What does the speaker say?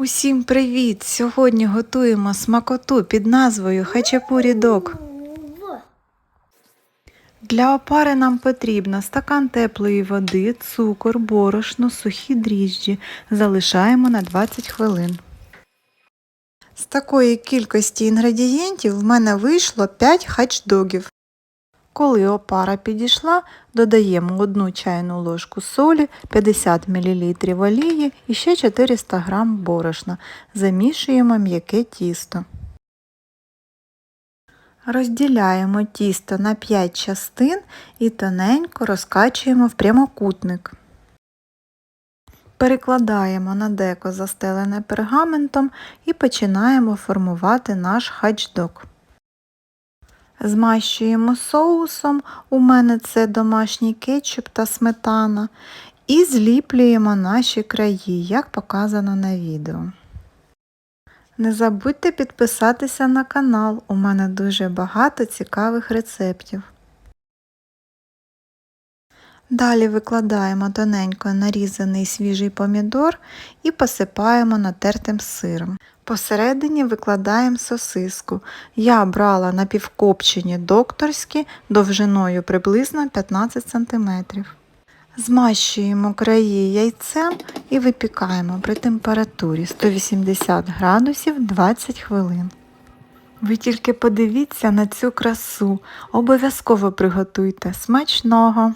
Усім привіт! Сьогодні готуємо смакоту під назвою Хачапурі Дог. Для опари нам потрібно стакан теплої води, цукор, борошно, сухі дріжджі. Залишаємо на 20 хвилин. З такої кількості інгредієнтів в мене вийшло 5 хачдогів. Коли опара підійшла, додаємо 1 чайну ложку солі, 50 мл олії і ще 400 г борошна. Замішуємо м'яке тісто. Розділяємо тісто на 5 частин і тоненько розкачуємо в прямокутник. Перекладаємо на деко застелене пергаментом і починаємо формувати наш хачдог. Змащуємо соусом, у мене це домашній кетчуп та сметана, і зліплюємо наші краї, як показано на відео. Не забудьте підписатися на канал, у мене дуже багато цікавих рецептів. Далі викладаємо тоненько нарізаний свіжий помідор і посипаємо натертим сиром. Посередині викладаємо сосиску. Я брала напівкопчені докторські довжиною приблизно 15 см. Змащуємо краї яйцем і випікаємо при температурі 180 градусів 20 хвилин. Ви тільки подивіться на цю красу, обов'язково приготуйте смачного!